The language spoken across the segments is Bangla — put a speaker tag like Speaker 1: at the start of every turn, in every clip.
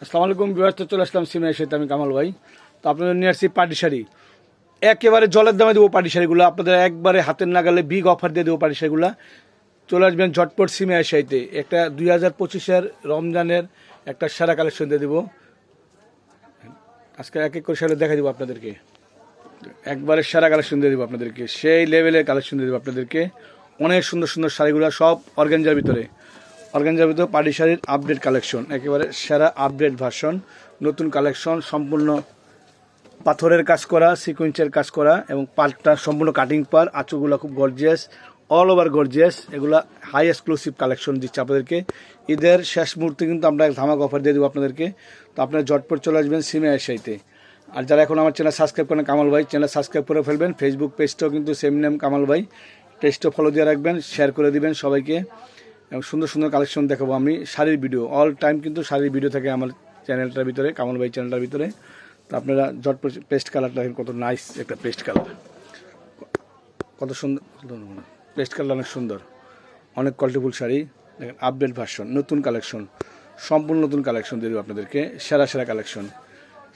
Speaker 1: আসসালামু আলাইকুম বিবাহ চলে আসলাম সিমের সাথে আমি কামাল ভাই। তো আপনাদের নিয়ে আসছি পাটি শাড়ি। একেবারে জলের দামে দেবো পাটি শাড়িগুলো। আপনাদের একবারে হাতের নাগালে বিগ অফার দিয়ে দেবো পাটি শাড়িগুলো। চলে আসবেন ঝটপট সিমে সাইতে একটা দুই হাজার পঁচিশের রমজানের একটা সেরা কালেকশন দিয়ে দেবো। আজকে এক এক করে শাড়ি দেখা দেবো আপনাদেরকে। একবারে সেরা কালেকশন দিয়ে দেবো আপনাদেরকে। সেই লেভেলের কালেকশন দিয়ে দেবো আপনাদেরকে। অনেক সুন্দর সুন্দর শাড়িগুলো সব অর্গানজার ভিতরে। অর্গানজার ভিতরে পাটি শাড়ির আপডেট কালেকশন, একেবারে সেরা আপডেট ভার্সন, নতুন কালেকশন, সম্পূর্ণ পাথরের কাজ করা, সিকুয়েন্সের কাজ করা এবং পাল্টটা সম্পূর্ণ কাটিং পার আঁচুগুলো খুব গর্জিয়াস অল ওভার গর্জিয়াস এগুলো হাই এক্সক্লুসিভ কালেকশন দিচ্ছে আপনাদেরকে। ঈদের শেষ মুহূর্তে কিন্তু আমরা এক ধামাক অফার দিয়ে দেবো আপনাদেরকে। তো আপনারা জটপট চলে আসবেন সিমে এসাইতে আর যারা এখন আমার চ্যানেল সাবস্ক্রাইব করেন, কামাল ভাই চ্যানেল সাবস্ক্রাইব করে ফেলবেন। ফেসবুক পেজটাও কিন্তু সেম নেম কামাল ভাই। পেজটাও ফলো দিয়ে রাখবেন শেয়ার করে দিবেন সবাইকে। এবং সুন্দর সুন্দর কালেকশন দেখাবো আমি শাড়ির ভিডিও অল টাইম কিন্তু শাড়ির ভিডিও থাকে আমার চ্যানেলটার ভিতরে, কামাল ভাই চ্যানেলটার ভিতরে। তো আপনারা জট পেস্ট কালারটা কত নাইস একটা পেস্ট কালার কত সুন্দর পেস্ট কালার অনেক সুন্দর। অনেক কোয়ালিটিফুল শাড়ি। দেখেন আপডেট ভার্সন নতুন কালেকশন সম্পূর্ণ নতুন কালেকশন দিয়ে দেবো আপনাদেরকে, সেরা সেরা কালেকশন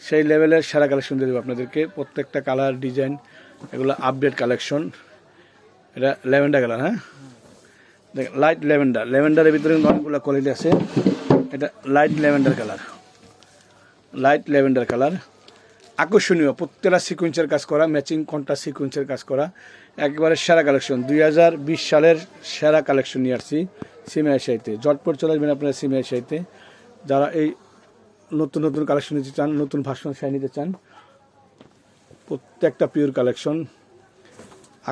Speaker 1: সেই লেভেলের সেরা কালেকশন দিয়ে দেবো আপনাদেরকে। প্রত্যেকটা কালার ডিজাইন এগুলো আপডেট কালেকশন এটা ল্যাভেন্ডার কালার হ্যাঁ? দেখেন লাইট ল্যাভেন্ডার ল্যাভেন্ডারের ভিতরে কিন্তু অনেকগুলো কোয়ালিটি আছে। এটা light lavender colour light lavender colour আকর্ষণীয়, প্রত্যেকটা সিকুয়েন্সের কাজ করা ম্যাচিং কন্ট্রা সিকুয়েন্সের কাজ করা। একেবারে সেরা কালেকশন দুই হাজার বিশ সালের সেরা কালেকশন নিয়ে আসছি সিমিয়া সাইতে জটপট চলে আসবেন আপনারা সিমিয়া সাইতে যারা এই নতুন নতুন কালেকশন নিতে চান, নতুন ভাষণ শাড়ি নিতে চান, প্রত্যেকটা পিওর কালেকশন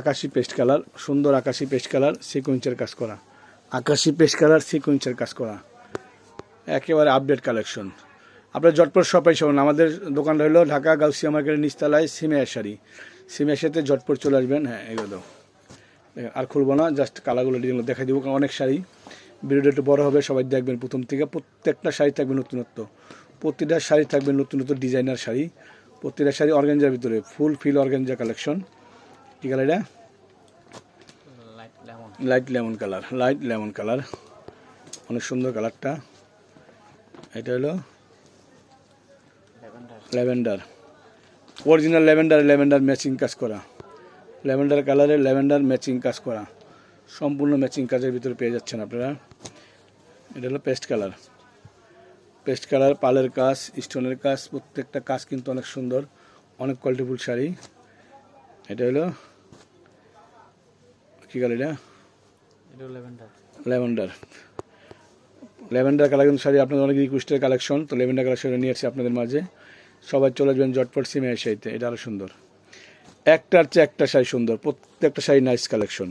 Speaker 1: আকাশি পেস্ট কালার, সুন্দর আকাশি পেস্ট কালার সিকুয়েন্সের কাজ করা। আকাশি পেস্ট কালার সিকুয়েন্সের কাজ করা। একেবারে আপডেট কালেকশন আপনার জটপট শপে শোন আমাদের দোকানটা হলো ঢাকা গাউসিয়া মার্কেটের নিচতলায় সিমিয়া শাড়ি সিমিয়া সাথে জটপট চলে আসবেন হ্যাঁ এগুলো আর খুলবো না জাস্ট কালারগুলো ডিজাইনগুলো দেখাই দিব অনেক শাড়ি। ভিডিওটা একটু বড় হবে, সবাই দেখবেন প্রথম থেকে। প্রত্যেকটা শাড়ি থাকবে নতুনত্ব। প্রতিটা শাড়ি থাকবে নতুন নতুন ডিজাইনার শাড়ি। প্রতিটা শাড়ি অর্গেঞ্জার ভিতরে ফুল ফিল অর্গেঞ্জা কালেকশন কী কালার এটা?
Speaker 2: Light lemon
Speaker 1: colour light lemon colour অনেক সুন্দর কালারটা এটা হলো
Speaker 2: lavender
Speaker 1: original lavender lavender matching কাজ করা। ল্যাভেন্ডার কালারের ল্যাভেন্ডার ম্যাচিং কাজ করা। সম্পূর্ণ ম্যাচিং কাজের ভিতরে পেয়ে যাচ্ছেন আপনারা। এটা হলো পেস্ট কালার পেস্ট কালার পালের কাজ স্টোনের কাজ প্রত্যেকটা কাজ কিন্তু অনেক সুন্দর। অনেক কোয়ালিটিফুল শাড়ি। এটা হলো কী কালার এটা?
Speaker 2: ল্যাভেন্ডার।
Speaker 1: কালার কিন্তু শাড়ি আপনাদের অনেক রিকোয়েস্টের কালেকশন তো ল্যাভেন্ডার কালেকশন নিয়ে আসছি আপনাদের মাঝে। সবাই চলে যাবেন জটপট সিমে শাড়িতে এটা আরও সুন্দর। একটার চেয়ে একটা শাড়ি সুন্দর প্রত্যেকটা শাড়ি নাইস কালেকশন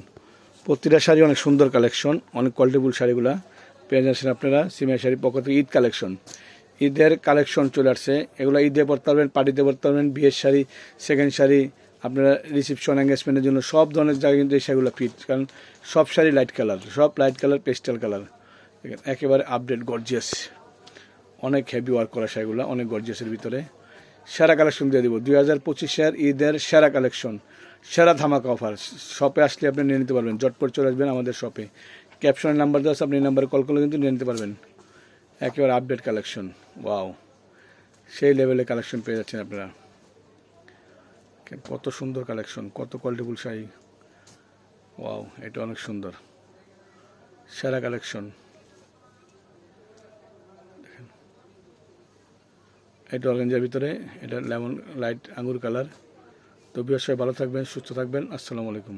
Speaker 1: প্রতিটা শাড়ি অনেক সুন্দর কালেকশন অনেক কোয়ালিটিফুল শাড়িগুলা পেয়ে যাচ্ছেন আপনারা সিমে শাড়ি পকেটে ঈদ কালেকশন ঈদের কালেকশন চলে আসছে এগুলো ঈদে পরতে পারবেন পার্টিতে পরতে পারবেন বিয়ের শাড়ি সেকেন্ড শাড়ি আপনারা রিসিপশন এঙ্গেজমেন্টের জন্য সব ধরনের জায়গায় কিন্তু এই শাড়িগুলো ফিট কারণ সব শাড়ি লাইট কালার সব লাইট কালার পেস্টেল কালার একেবারে আপডেট গর্জিয়াস অনেক হেভি ওয়ার্ক করা শাড়িগুলো, অনেক গর্জিয়াসের ভিতরে। সেরা কালেকশন দিয়ে দিব। দুই হাজার পঁচিশের ঈদের সেরা কালেকশন সেরা ধামাকা অফার শপে আসলে আপনি নিয়ে নিতে পারবেন। জটপট চলে আসবেন আমাদের শপে ক্যাপশনের নাম্বার দেওয়া আপনি এই নাম্বারে কল করলে কিন্তু নিয়ে নিতে পারবেন। একেবারে আপডেট কালেকশন ওয়াও সেই লেভেলে কালেকশন পেয়ে যাচ্ছেন আপনারা। কত সুন্দর কালেকশন কত কোয়ালিটিফুল শাড়ি। ওয়াও এটা অনেক সুন্দর। সেরা কালেকশন এটা অরগেঞ্জার ভিতরে, এটা লেমন লাইট আঙুর কালার তো বিয়ার সবাই ভালো থাকবেন, সুস্থ থাকবেন। আসসালামু আলাইকুম।